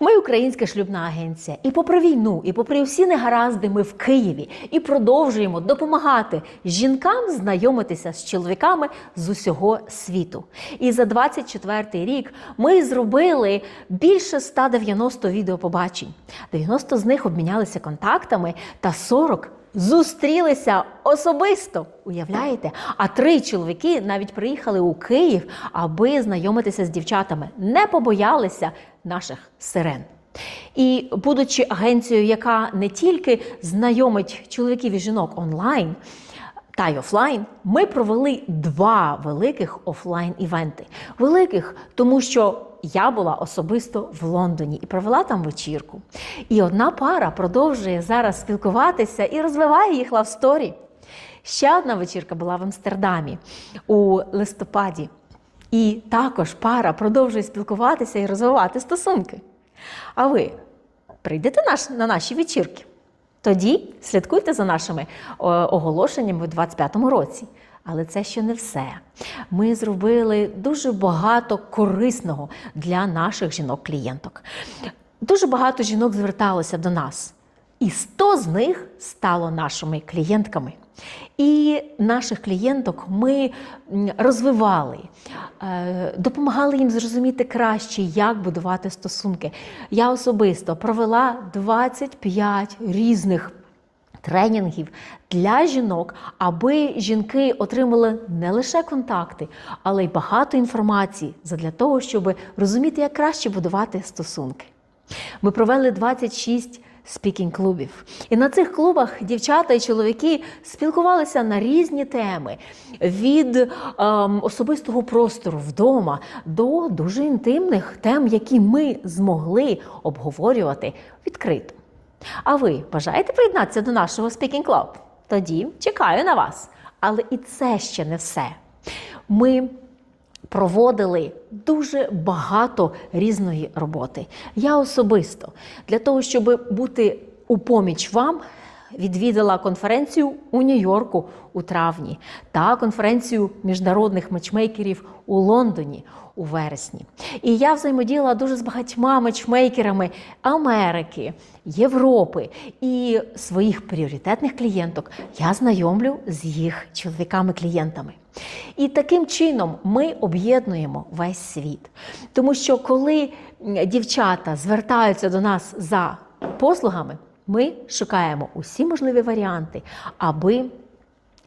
Ми українська шлюбна агенція. І попри війну, і попри всі негаразди, ми в Києві і продовжуємо допомагати жінкам знайомитися з чоловіками з усього світу. І за 24 рік ми зробили більше 190 відеопобачень. 90 з них обмінялися контактами, та 40 Зустрілися особисто, уявляєте? А три чоловіки навіть приїхали у Київ, аби знайомитися з дівчатами, не побоялися наших сирен. І будучи агенцією, яка не тільки знайомить чоловіків і жінок онлайн, та й офлайн, ми провели два великих офлайн-івенти. Великих, тому що я була особисто в Лондоні і провела там вечірку. І одна пара продовжує зараз спілкуватися і розвиває їх лавсторі. Ще одна вечірка була в Амстердамі у листопаді. І також пара продовжує спілкуватися і розвивати стосунки. А ви прийдете на наші вечірки? Тоді слідкуйте за нашими оголошеннями у 2025 році. Але це ще не все. Ми зробили дуже багато корисного для наших жінок-клієнток. Дуже багато жінок зверталося до нас, і 100 з них стало нашими клієнтками. І наших клієнток ми розвивали, е, допомагали їм зрозуміти краще, як будувати стосунки. Я особисто провела 25 різних тренінгів для жінок, аби жінки отримали не лише контакти, але й багато інформації для того, щоб розуміти, як краще будувати стосунки. Ми провели 26 спікінг-клубів. І на цих клубах дівчата і чоловіки спілкувалися на різні теми від ем, особистого простору вдома до дуже інтимних тем, які ми змогли обговорювати відкрито. А ви бажаєте приєднатися до нашого Speaking Club? Тоді чекаю на вас. Але і це ще не все. Ми проводили дуже багато різної роботи. Я особисто для того, щоб бути у поміч вам. Відвідала конференцію у Нью-Йорку у травні та конференцію міжнародних матчмейкерів у Лондоні у вересні. І я взаємодіяла дуже з багатьма матчмейкерами Америки, Європи і своїх пріоритетних клієнток я знайомлю з їх чоловіками-клієнтами. І таким чином ми об'єднуємо весь світ. Тому що коли дівчата звертаються до нас за послугами, ми шукаємо усі можливі варіанти, аби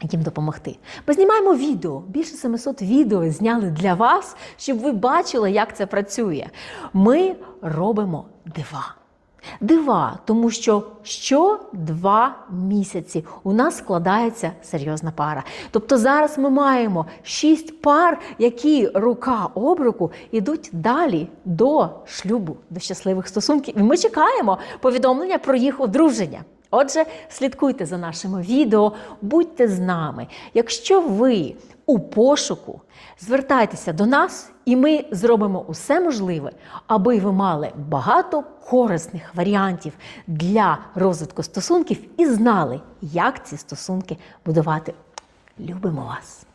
їм допомогти. Ми знімаємо відео, більше 700 відео зняли для вас, щоб ви бачили, як це працює. Ми робимо дива. Дива, тому що що два місяці у нас складається серйозна пара. Тобто зараз ми маємо шість пар, які рука об руку йдуть далі до шлюбу, до щасливих стосунків. І ми чекаємо повідомлення про їх одруження. Отже, слідкуйте за нашими відео, будьте з нами. Якщо ви у пошуку, звертайтеся до нас, і ми зробимо усе можливе, аби ви мали багато корисних варіантів для розвитку стосунків і знали, як ці стосунки будувати. Любимо вас!